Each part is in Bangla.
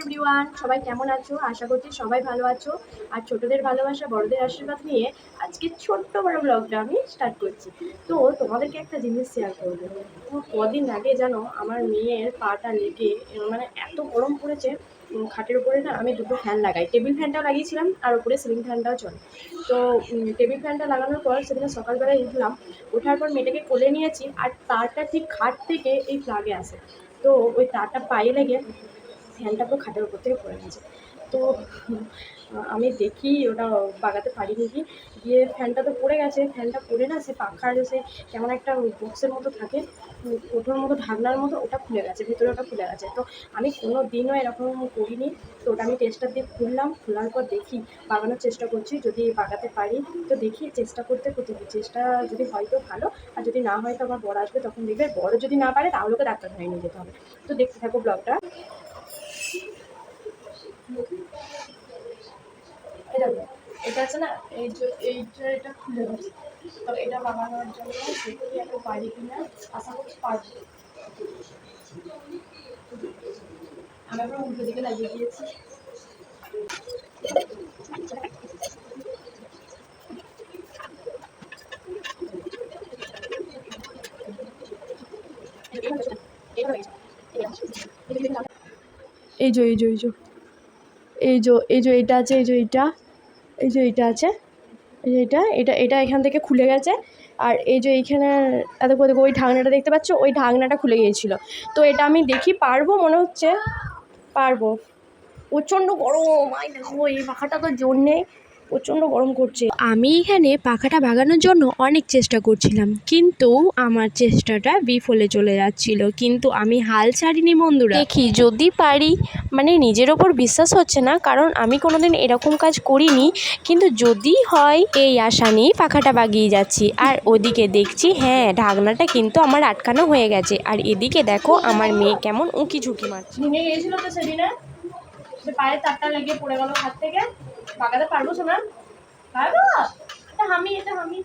এভরিওয়ান সবাই কেমন আছো? আশা করছি সবাই ভালো আছো। আর ছোটদের ভালোবাসা, বড়দের আশীর্বাদ নিয়ে আজকে ছোট্ট বড় ব্লগটা আমি স্টার্ট করছি। তো তোমাদেরকে একটা জিনিস শেয়ার করব। কদিন আগে জানো, আমার মেয়ের পাটা লেগে মানে এত গরম পড়েছে খাটের উপরে না আমি দুটো ফ্যান লাগাই। টেবিল ফ্যানটাও লাগিয়েছিলাম, আর উপরে সিলিং ফ্যানটাও চলে। তো টেবিল ফ্যানটা লাগানোর পর সেদিন সকালবেলায় উঠলাম, ওঠার পর মেয়েটাকে কোলে নিয়েছি আর তারটা ঠিক খাট থেকে এই প্লাগে আসে। তো ওই তারটা পায়ে লেগে ফ্যানটা পুরো খাটের উপর থেকে পড়ে গেছে। তো, আমি দেখি ওটা বাগাতে পারিনি কি দিয়ে ফ্যানটা তো পড়ে গেছে, ফ্যানটা পড়ে না, সে পাখার সে কেমন একটা বক্সের মতো থাকে ওটার মতো, ঢাকনার মতো, ওটা খুলে গেছে, ভিতরে ওটা খুলে গেছে। তো আমি কোনো দিনও এরকম করিনি, তো ওটা আমি টেস্টার দিয়ে খুললাম, খোলার পর দেখি, বাগানোর চেষ্টা করছি, যদি বাগাতে পারি, তো দেখি চেষ্টা করতে করতে চেষ্টা যদি হয় তো ভালো, আর যদি না হয় তো আমার বড় আসবে, তখন দেখবে বড় যদি না পারে, তাহলে ওকে ডাক্তারখানায় নিয়ে যেতে হবে। তো দেখতে থাকো ব্লগটা এই দেখো, এটা আছে না, এই যে, এইটা, এটা খুলে গেছে তো এটা বানানোর জন্য পারি কিনা, আশা করছি আমি উল্টো দিকে লাগিয়ে দিয়েছি। এই যে এই যে এই যে এই যে এই যে এটা আছে, এই যে, এইটা। এই যে এইটা আছে, এই যে এটা এটা এটা এখান থেকে খুলে গেছে। আর এই যে এইখানে এত করে ওই ঢাকনাটা দেখতে পাচ্ছ? ওই ঢাকনাটা খুলে গিয়েছিল। তো এটা আমি দেখি, পারব মনে হচ্ছে? পারব। প্রচণ্ড গরম আই দেখো, এই পাখাটা তো জোর নেই প্রচণ্ড গরম করছে। আমি এখানে পাখাটা বাগানোর জন্য অনেক চেষ্টা করছিলাম কিন্তু আমার চেষ্টাটা বিফলে চলে যাচ্ছিল। কিন্তু আমি হাল ছাড়িনি বন্ধুরা। দেখি যদি পারি মানে নিজের ওপর বিশ্বাস হচ্ছে না কারণ আমি কোনোদিন এরকম কাজ করিনি। কিন্তু যদি হয় এই আশা নিয়েই পাখাটা বাগিয়ে যাচ্ছি। আর ওদিকে দেখছি হ্যাঁ ঢাকনাটা কিন্তু আমার আটকানো হয়ে গেছে। আর এদিকে দেখো আমার মেয়ে কেমন উঁকি ঝুঁকি মারছে। ভেঙে গিয়েছিল তো সেদিনে। সে পায়ে তারটা লেগে পড়ে গেল হাত থেকে। বাগাতে পারব শোনা পারব? এটা আমি এটা আমি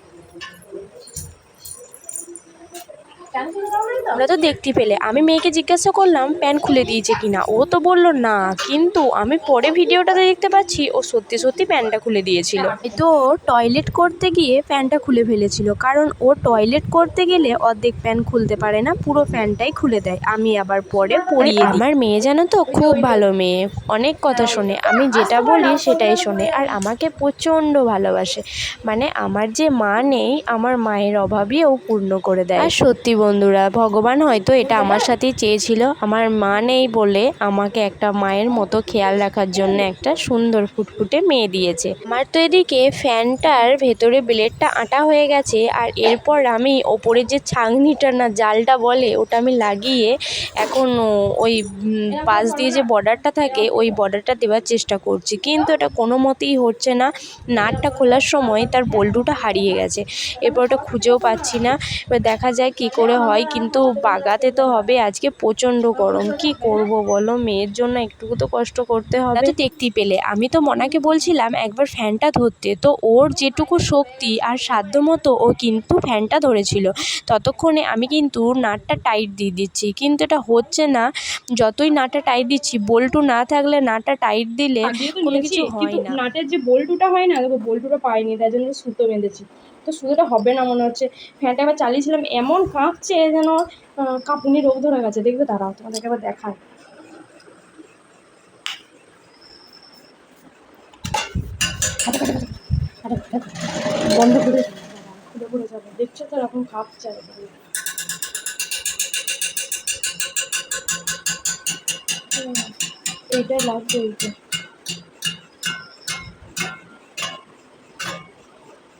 আমরা তো দেখতে পেলে। আমি মেয়েকে জিজ্ঞাসা করলাম প্যান্ট খুলে দিয়েছে কিনা? ও তো বলল না কিন্তু আমি পরে ভিডিওটাতে দেখতে পাচ্ছি ও সত্যি সত্যি প্যান্টটা খুলে দিয়েছিল। তো টয়লেট করতে গিয়ে প্যান্টটা খুলে ফেলেছিল কারণ ও টয়লেট করতে গেলে অর্ধেক প্যান খুলতে পারে না পুরো প্যান্টটাই খুলে দেয়। আমি আবার পরে দিই। আমার মেয়ে জানো তো খুব ভালো মেয়ে অনেক কথা শোনে। আমি যেটা বলি সেটাই শোনে আর আমাকে প্রচণ্ড ভালোবাসে। মানে আমার যে মা নেই আমার মায়ের অভাবই ও পূর্ণ করে দেয়। আর সত্যি বন্ধুরা, ভগবান হয়তো এটা আমার সাথেই চেয়েছিল। আমার মা নেই বলে আমাকে একটা মায়ের মতো খেয়াল রাখার জন্য একটা সুন্দর ফুটফুটে মেয়ে দিয়েছে। আমার তো এদিকে ফ্যানটার ভেতরে ব্লেডটা আটা হয়ে গেছে আর এরপর আমি ওপরে যে ছাঁকনিটা না জালটা বলে ওটা আমি লাগিয়ে এখন ওই পাশ দিয়ে যে বর্ডারটা থাকে ওই বর্ডারটা দেওয়ার চেষ্টা করছি। কিন্তু এটা কোনো মতেই হচ্ছে না। নাটটা খোলার সময় তার বল্টুটা হারিয়ে গেছে। এরপর ওটা খুঁজেও পাচ্ছি না। এবার দেখা যায় কি করে হয় কিন্তু বাগাতে তো হবে। আজকে প্রচণ্ড গরম। কি করব বলো? মেয়ের জন্য একটুকু তো কষ্ট করতে হবে। তো দেখতেই পেলে। আমি তো মনাকে বলছিলাম একবার ফ্যানটা ধরতে। তো ওর যেটুকু শক্তি আর সাধ্য মতো ও কিন্তু ফ্যানটা ধরেছিল। ততক্ষণে আমি কিন্তু নাটটা টাইট দিয়ে দিচ্ছি। কিন্তু এটা হচ্ছে না। যতই নাটটা টাইট দিচ্ছি বল্টু না থাকলে নাটটা টাইট দিলে কোনো কিছু হয় না। নাটের যে বল্টুটা হয় না দেখো বল্টুটা পাইনি তাই জন্য সুতো বেঁধেছি। তো সুতোটা হবে না মনে হচ্ছে। ফ্যানটা এবার চালিয়েছিলাম, এমন কাঁপছে যেন কাঁপুনি রোগ ধরে গেছে। দেখবে, দাঁড়াও, তোমাদেরকে আবার দেখায় বন্ধ করে খুলে পড়ে যাবে। দেখছ তো এরকম কাঁপছে এইটাই লাগবে এইটা।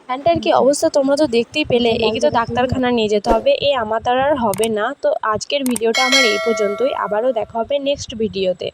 ফ্যানটার কি অবস্থা? তোমরা তো দেখতেই পেলে। একে তো ডাক্তারখানা নিয়ে যেতে হবে। এ আমার দ্বারা আর হবে না। তো আজকের ভিডিওটা আমার এই পর্যন্তই। আবারও দেখা হবে নেক্সট ভিডিওতে